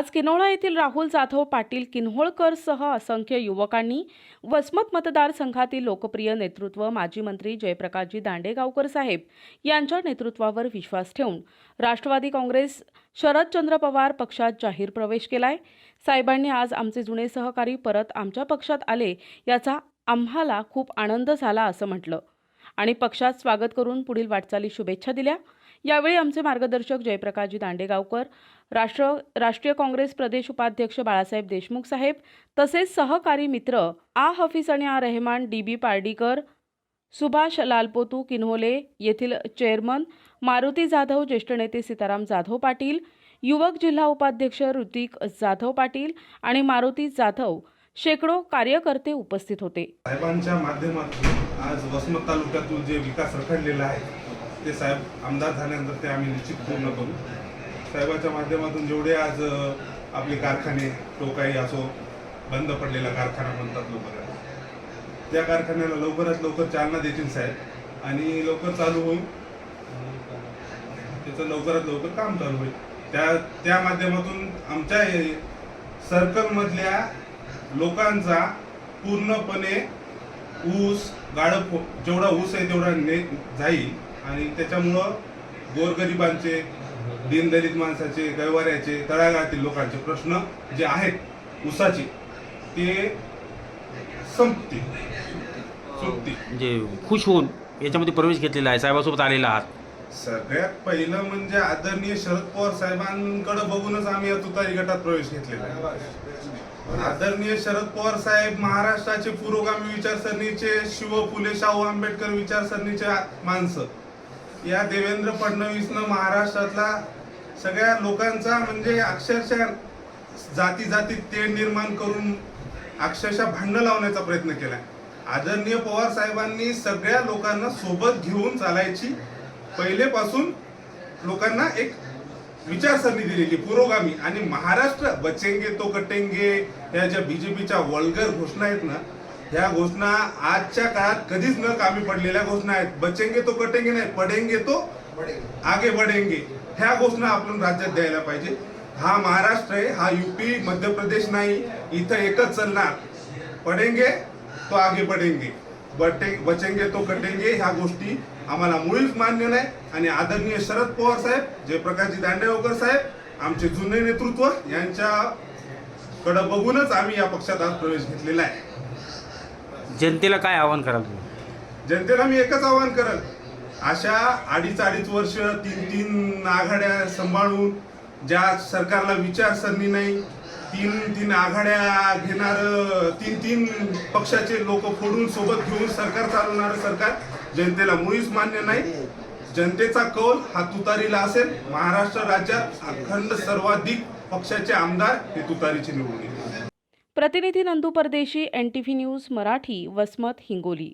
आज किनोळा येथील राहुल जाधव पाटील किन्होळकरसह असंख्य युवकांनी वसमत मतदारसंघातील लोकप्रिय नेतृत्व माजी मंत्री जयप्रकाशजी दांडेगावकर साहेब यांच्या नेतृत्वावर विश्वास ठेवून राष्ट्रवादी काँग्रेस शरदचंद्र पवार पक्षात जाहीर प्रवेश केलाय. साहेबांनी आज आमचे जुने सहकारी परत आमच्या पक्षात आले याचा आम्हाला खूप आनंद झाला असं म्हटलं. आणि पक्षात स्वागत करून पुढील वाटचाली शुभेच्छा दिल्या. यावेळी आमचे मार्गदर्शक जयप्रकाशजी दांडेगावकर राष्ट्र राष्ट्रीय काँग्रेस प्रदेश उपाध्यक्ष बाळासाहेब देशमुख साहेब तसेच सहकारी मित्र आ हफीज आणि आ रेहमान डी बी पार्डीकर सुभाष लालपोतू किन्होले येथील चेअरमन मारुती जाधव ज्येष्ठ नेते सीताराम जाधव पाटील युवक जिल्हा उपाध्यक्ष ऋतिक जाधव पाटील आणि मारुती जाधव शेकडो कार्यकर्ते उपस्थित होते. साहेबांच्या माध्यमातून आज वसमत तालुक्यातून जे विकास रखडलेला आहे ते साहेब आमदार झाल्यानंतर ते आम्ही निश्चित पूर्ण करू. साहेबाच्या माध्यमातून जेवढे आज आपले कारखाने तो काही असो बंद पडलेला कारखाना म्हणतात लवकरात त्या कारखान्याला लवकरात लवकर चालना देतील साहेब. आणि लवकर चालू होईल. त्याचं लवकरात लवकर काम चालू होईल. त्या त्या माध्यमातून आमच्या सर्कलमधल्या लोकांचा पूर्णपणे ऊस गाळप हो, जेवढा ऊस आहे तेवढा ने जाईल. आणि त्याच्यामुळं गोरगरिबांचे दीनदलित माणसाचे गैवाऱ्याचे तळागाळातील लोकांचे प्रश्न जे आहेत ऊसाचे ते संपतील म्हणजे खुश होऊन याच्यामध्ये प्रवेश घेतलेला आहे. साहेबासोबत आलेला आहात. सगळ्यात पहिलं म्हणजे आदरणीय शरद पवार साहेबांकडे बघूनच आम्ही या तुतारी गटात प्रवेश घेतलेला आहे. आदरणीय शरद पवार साहेब महाराष्ट्राचे पुरोगामी विचारसरणीचे शिव फुले शाहू आंबेडकर विचारसरणीचे माणसं. या देवेंद्र फडणवीसनं महाराष्ट्रातला सगळ्या लोकांचा म्हणजे अक्षरशः जाती जातीत तेढ निर्माण करून अक्षरशः भांडणं लावण्याचा प्रयत्न केला. आदरणीय पवार साहेबांनी सगळ्या लोकांना सोबत घेऊन चालायची पहिलेपासून लोकांना एक विचारसरणी दिलेली पुरोगामी. आणि महाराष्ट्र बचेंगे तो कटेंगे या ज्या बीजेपीच्या वल्गर घोषणा आहेत ना ह्या घोषणा आजच्या काळात कधीच न कामी पडलेल्या घोषणा आहेत. बचेंगे तो कटेंगे नाही पडेंगे तो आगे बढेंगे. ह्या घोषणा आपण राज्यात द्यायला पाहिजे. हा महाराष्ट्र आहे हा युपी मध्य प्रदेश नाही इथं एकच चालणार. पडेंगे तो आगे बढेंगे. बटे बचेंगे तो कटेंगे ह्या गोष्टी आम्हाला मुळीच मान्य नाही. आणि आदरणीय शरद पवार साहेब जयप्रकाशजी दांडेवकर साहेब आमचे जुने नेतृत्व यांच्याकडं बघूनच आम्ही या पक्षात आज प्रवेश घेतलेला आहे. जनतेला काय आवाहन कराल तुम्ही? जनतेला मी एकच आवाहन करल. अशा अडीच अडीच वर्ष तीन तीन आघाड्या सांभाळून ज्या सरकारला विचारसरणी नाही तीन तीन आघाड्या घेणार तीन तीन पक्षाचे लोक फोडून सोबत घेऊन सरकार चालवणारं सरकार जनतेला मुळीच मान्य नाही. जनतेचा कौल हा तुतारीला असेल. महाराष्ट्र राज्यात अखंड सर्वाधिक पक्षाचे आमदार हे तुतारीचे निवडून येतील. प्रतिनिधी Nandu Pardeshi N T V news Marathi Vasmat Hingoli.